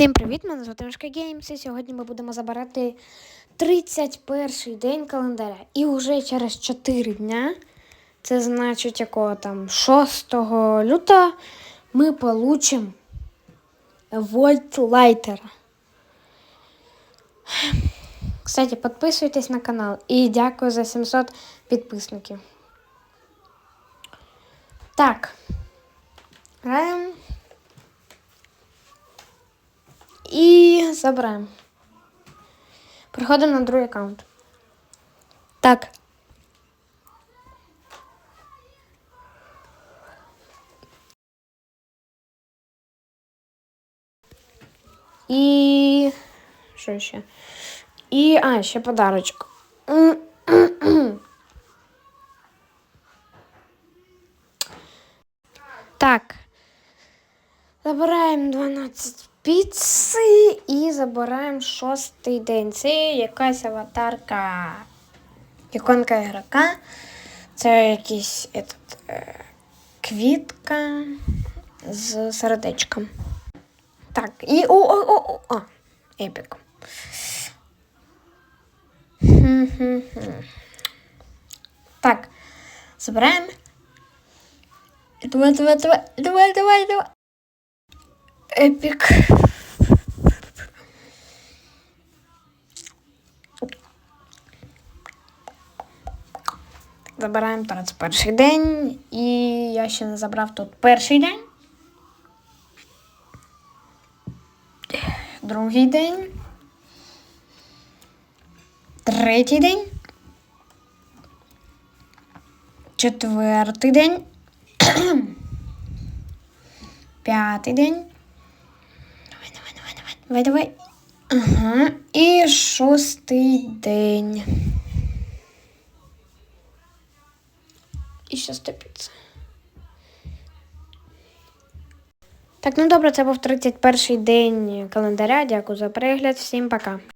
Всім привіт! Мене звати Мишка Геймс, і сьогодні ми будемо забирати 31 день календаря. І вже через 4 дня, це значить якого там 6 лютого, ми получимо Вольтлайтера. Кстати, підписуйтесь на канал і дякую за 700 підписників. Так. Граємо. І забираємо. Переходимо на другий аккаунт. Так. І. Що ще? І. А, ще подарочок. Так. Забираємо 12 піци і забираємо шостий день. Це якась аватарка іконка ігрока. Це якийсь этот, е, квітка з сердечком. Так, і о, о, о, о, о, епік. Так, забираємо. Давай, давай, давай, давай, давай, давай. Епік. Забираємо 31 день. І я ще не забрав тут перший день. Другий день. Третій день. Четвертий день. П'ятий день. Давай, давай. Ага. І шостий день. І ще піца. Так, ну добре, це був 31 день календаря. Дякую за перегляд. Всім пока.